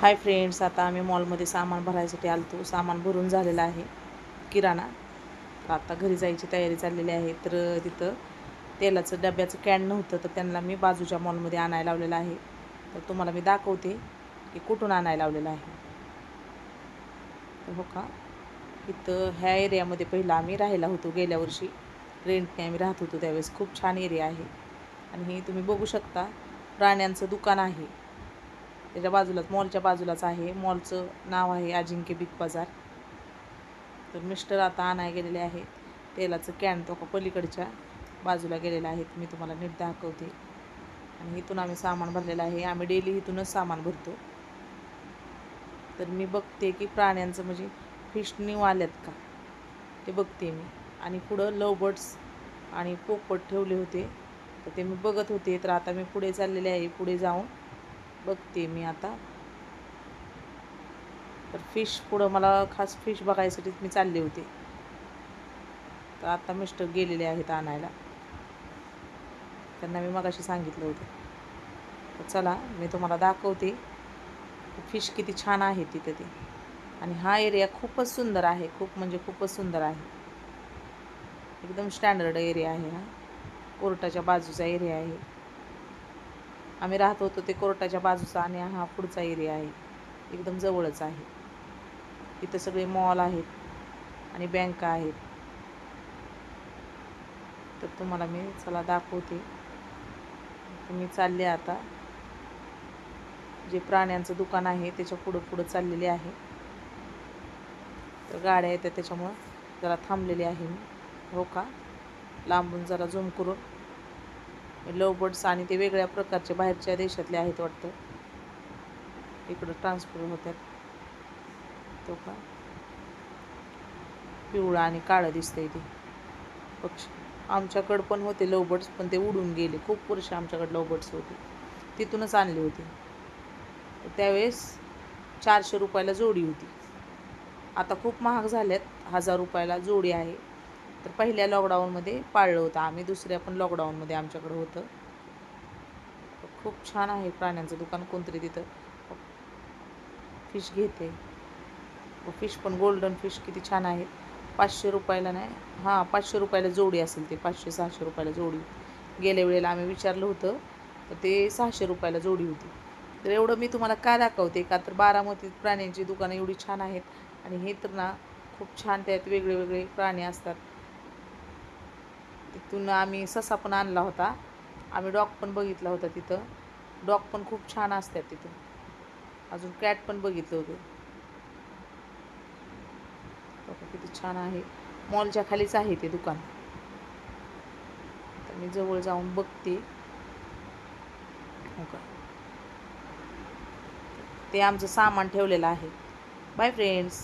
Hi friends आता आम्ही मॉलमध्ये सामान भरायसाठी आलतो. सामान भरून झालेलं आहे किराणा. तर आता घरी जायची तयारी चाललेली आहे. तर तिथं तेलाचं डब्याचं कॅन नव्हतं तर त्यांना मी बाजूच्या मॉलमध्ये आणायला लावलेलं आहे. तर तुम्हाला मी दाखवते की कुठून आणायला लावलेलं आहे. तर हो का? इथं ह्या एरियामध्ये पहिलं आम्ही राहायला होतो गेल्या वर्षी. रेंटने आम्ही राहत होतो त्यावेळेस. खूप छान एरिया आहे. आणि हे तुम्ही बघू शकता. प्राण्यांचं दुकान आहे. त्याच्या बाजूलाच मॉलच्या बाजूलाच आहे. मॉलचं नाव आहे अजिंक्य बिग बाजार. तर मिस्टर आता आणाय गेलेले आहेत. तेलाचं कॅन तो का पलीकडच्या बाजूला गेलेला आहेत मी तुम्हाला नीट दाखवते. आणि इथून आम्ही सामान भरलेलं आहे. आम्ही डेली इथूनच सामान भरतो. तर मी बघते की प्राण्यांचं म्हणजे फिश न्यू आल्यात का? ते बघते मी. आणि पुढं लव बर्ड्स आणि पोपट ठेवले होते. तर ते मी बघत होते. तर आता मी पुढे चाललेले आहे. पुढे जाऊन बघते मी आता. तर फिश पुढं मला खास फिश बघायसाठीच मी चालले होते. तर आता मिस्टर गेलेले आहेत आणायला. त्यांना मी मगाशी सांगितलं होतं. तर चला मी तुम्हाला दाखवते. फिश किती छान आहे तिथे ते. आणि हा एरिया खूपच सुंदर आहे. खूप म्हणजे खूपच सुंदर आहे. एकदम स्टँडर्ड एरिया आहे हा. कोर्टाच्या बाजूचा एरिया आहे. आम्ही राहत होतो ते कोर्टाच्या बाजूचा आणि हा पुढचा एरिया आहे. एकदम जवळच आहे. इथं सगळे मॉल आहेत आणि बँका आहेत. तर तुम्हाला मी चला दाखवते. तुम्ही मी चालले आता. जे प्राण्यांचं दुकान आहे त्याच्या पुढं पुढं चाललेले आहे. तर गाड्या येत्या त्याच्यामुळं जरा थांबलेली आहे मी. हो का? लांबून जरा झूम करून. बर्ड्स आणि ते वेगळ्या प्रकारचे बाहेरच्या देशातले आहेत वाटतं. इकडं ट्रान्सफर होतात तो का? पिवळा आणि काळं दिसतंय ते. पक्षी आमच्याकडं पण होते लवबर्ड्स पण ते उडून गेले. खूप वर्ष आमच्याकडे लवबर्ड्स होते. तिथूनच आणले होते. त्यावेळेस चारशे रुपयाला जोडी होती. आता खूप महाग झाल्यात. हजार रुपयाला जोडी आहे. तर पहिल्या लॉकडाऊनमध्ये पाळलं होतं आम्ही. दुसऱ्या पण लॉकडाऊनमध्ये आमच्याकडं होतं. खूप छान आहे प्राण्यांचं दुकान कोणतरी तिथं. फिश घेते. फिश पण गोल्डन फिश किती छान आहेत पाचशे रुपयाला नाही. हां पाचशे रुपयाला जोडी असेल ते पाचशे सहाशे रुपयाला जोडी. गेल्या वेळेला आम्ही विचारलं होतं तर ते सहाशे रुपयाला जोडी होती. तर एवढं मी तुम्हाला का दाखवते? का तर बारामतीत प्राण्यांची दुकानं एवढी छान आहेत. आणि हे तर ना खूप छान त्यात वेगळे वेगळे प्राणी असतात. तिथून आम्ही ससा पण आणला होता. आम्ही डॉग पण बघितला होता तिथं. डॉग पण खूप छान असतात तिथं. अजून कॅट पण बघितलं होतं. किती छान आहे. मॉलच्या खालीच आहे ते दुकान. तर मी जवळ जाऊन बघते. हो का? ते आमचं सामान ठेवलेलं आहे. Bye friends